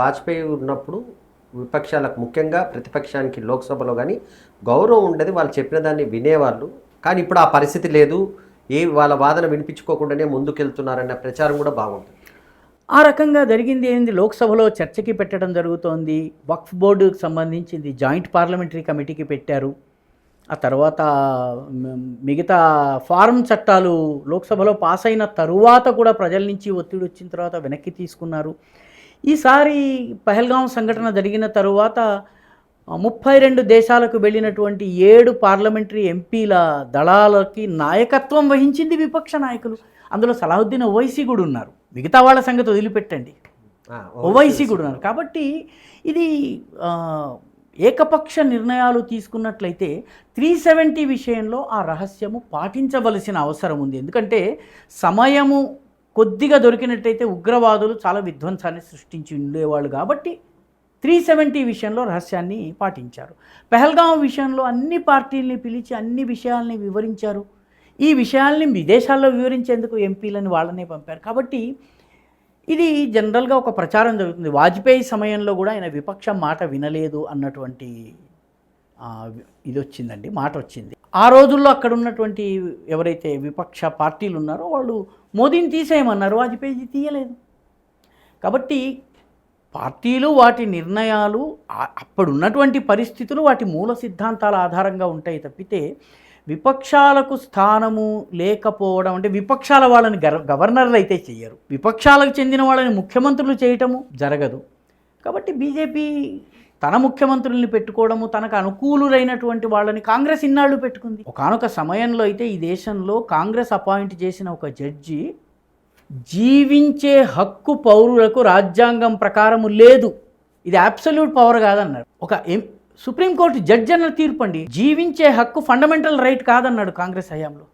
వాజ్పేయి ఉన్నప్పుడు విపక్షాలకు ముఖ్యంగా ప్రతిపక్షానికి లోక్సభలో కానీ గౌరవం ఉండేది వాళ్ళు చెప్పిన దాన్ని వినేవాళ్ళు. కానీ ఇప్పుడు ఆ పరిస్థితి లేదు. ఏ వాళ్ళ వాదన వినిపించుకోకుండానే ముందుకెళ్తున్నారన్న ప్రచారం కూడా బాగుంటుంది ఆ రకంగా జరిగింది ఏంది? లోక్సభలో చర్చకి పెట్టడం జరుగుతోంది. వక్ఫ్ బోర్డుకు సంబంధించింది జాయింట్ పార్లమెంటరీ కమిటీకి పెట్టారు. ఆ తర్వాత మిగతా ఫారం చట్టాలు లోక్సభలో పాస్ అయిన తరువాత కూడా ప్రజల నుంచి ఒత్తిడి వచ్చిన తర్వాత వెనక్కి తీసుకున్నారు. ఈసారి పహల్గాం సంఘటన జరిగిన తరువాత ముప్పై రెండు దేశాలకు వెళ్ళినటువంటి ఏడు పార్లమెంటరీ ఎంపీల దళాలకి నాయకత్వం వహించింది విపక్ష నాయకులు. అందులో సలాహుద్దీన్ ఓవైసీ కూడా ఉన్నారు. మిగతా వాళ్ళ సంగతి వదిలిపెట్టండి. ఓవైసీ కూడా ఉన్నారు. కాబట్టి ఇది ఏకపక్ష నిర్ణయాలు తీసుకున్నట్లయితే త్రీ సెవెంటీ విషయంలో ఆ రహస్యము పాటించవలసిన అవసరం ఉంది. ఎందుకంటే సమయము కొద్దిగా దొరికినట్టయితే ఉగ్రవాదులు చాలా విధ్వంసాన్ని సృష్టించి ఉండేవాళ్ళు కాబట్టి త్రీ సెవెంటీ విషయంలో రహస్యాన్ని పాటించారు. పెహల్గాం విషయంలో అన్ని పార్టీల్ని పిలిచి అన్ని విషయాల్ని వివరించారు. ఈ విషయాల్ని విదేశాల్లో వివరించేందుకు ఎంపీలని వాళ్ళనే పంపారు. కాబట్టి ఇది జనరల్గా ఒక ప్రచారం జరుగుతుంది. వాజ్పేయి సమయంలో కూడా ఆయన విపక్షం మాట వినలేదు అన్నటువంటి ఇది వచ్చిందండి మాట వచ్చింది ఆ రోజుల్లో అక్కడ ఉన్నటువంటి ఎవరైతే విపక్ష పార్టీలు ఉన్నారో వాళ్ళు మోదీని తీసేయమన్నారు వాజ్పేయి తీయలేదు. కాబట్టి పార్టీలు వాటి నిర్ణయాలు అప్పుడున్నటువంటి పరిస్థితులు వాటి మూల సిద్ధాంతాల ఆధారంగా ఉంటాయి తప్పితే విపక్షాలకు స్థానము లేకపోవడం అంటే విపక్షాల వాళ్ళని గవర్నర్లు అయితే చెయ్యరు. విపక్షాలకు చెందిన వాళ్ళని ముఖ్యమంత్రులు చేయటము జరగదు. కాబట్టి బీజేపీ తన ముఖ్యమంత్రుల్ని పెట్టుకోవడము తనకు అనుకూలులైనటువంటి వాళ్ళని కాంగ్రెస్ ఇన్నాళ్ళు పెట్టుకుంది. ఒకనొక సమయంలో అయితే ఈ దేశంలో కాంగ్రెస్ అపాయింట్ చేసిన ఒక జడ్జి జీవించే హక్కు పౌరులకు రాజ్యాంగం ప్రకారము లేదు. ఇది అబ్సల్యూట్ పవర్ కాదన్నాడు ఒక ఎం సుప్రీంకోర్టు జడ్జి అన్న తీర్పండి. జీవించే హక్కు ఫండమెంటల్ రైట్ కాదన్నాడు కాంగ్రెస్ హయాంలో.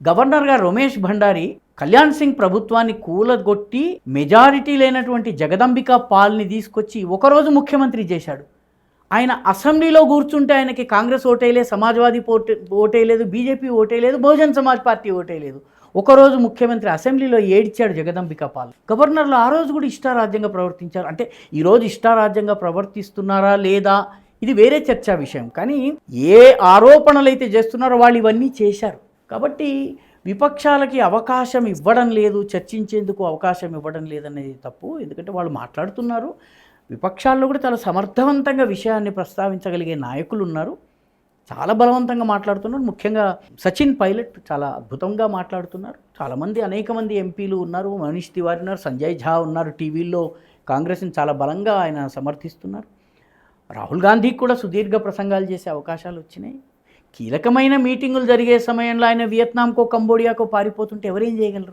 గవర్నర్గా రమేష్ భండారి కళ్యాణ్ సింగ్ ప్రభుత్వాన్ని కూలగొట్టి మెజారిటీ లేనటువంటి జగదంబిక పాల్ని తీసుకొచ్చి ఒకరోజు ముఖ్యమంత్రి చేశాడు. ఆయన అసెంబ్లీలో కూర్చుంటే ఆయనకి కాంగ్రెస్ ఓటేయలేదు సమాజ్వాదీ ఓటే ఓటేయలేదు బీజేపీ ఓటేయలేదు బహుజన్ సమాజ్ పార్టీ ఓటేయలేదు ఒకరోజు ముఖ్యమంత్రి అసెంబ్లీలో ఏడ్చాడు జగదంబిక పాల్. గవర్నర్లు ఆ రోజు కూడా ఇష్టారాజ్యంగా ప్రవర్తించారు. అంటే ఈరోజు ఇష్టారాజ్యంగా ప్రవర్తిస్తున్నారా లేదా? ఇది వేరే చర్చా విషయం. కానీ ఏ ఆరోపణలు అయితే చేస్తున్నారో వాళ్ళు ఇవన్నీ చేశారు. కాబట్టి విపక్షాలకి అవకాశం ఇవ్వడం లేదు చర్చించేందుకు అవకాశం ఇవ్వడం లేదనేది తప్పు. ఎందుకంటే వాళ్ళు మాట్లాడుతున్నారు. విపక్షాల్లో కూడా చాలా సమర్థవంతంగా విషయాన్ని ప్రస్తావించగలిగే నాయకులు ఉన్నారు. చాలా బలవంతంగా మాట్లాడుతున్నారు. ముఖ్యంగా సచిన్ పైలట్ చాలా అద్భుతంగా మాట్లాడుతున్నారు. చాలామంది అనేక మంది ఎంపీలు ఉన్నారు. మనీష్ తివారీ ఉన్నారు. సంజయ్ ఝా ఉన్నారు. టీవీల్లో కాంగ్రెస్ని చాలా బలంగా ఆయన సమర్థిస్తున్నారు. రాహుల్ గాంధీకి కూడా సుదీర్ఘ ప్రసంగాలు చేసే అవకాశాలు వచ్చినాయి. కీలకమైన మీటింగులు జరిగే సమయంలో ఆయన వియత్నాంకో కంబోడియాకో పారిపోతుంటే ఎవరేం చేయగలరు?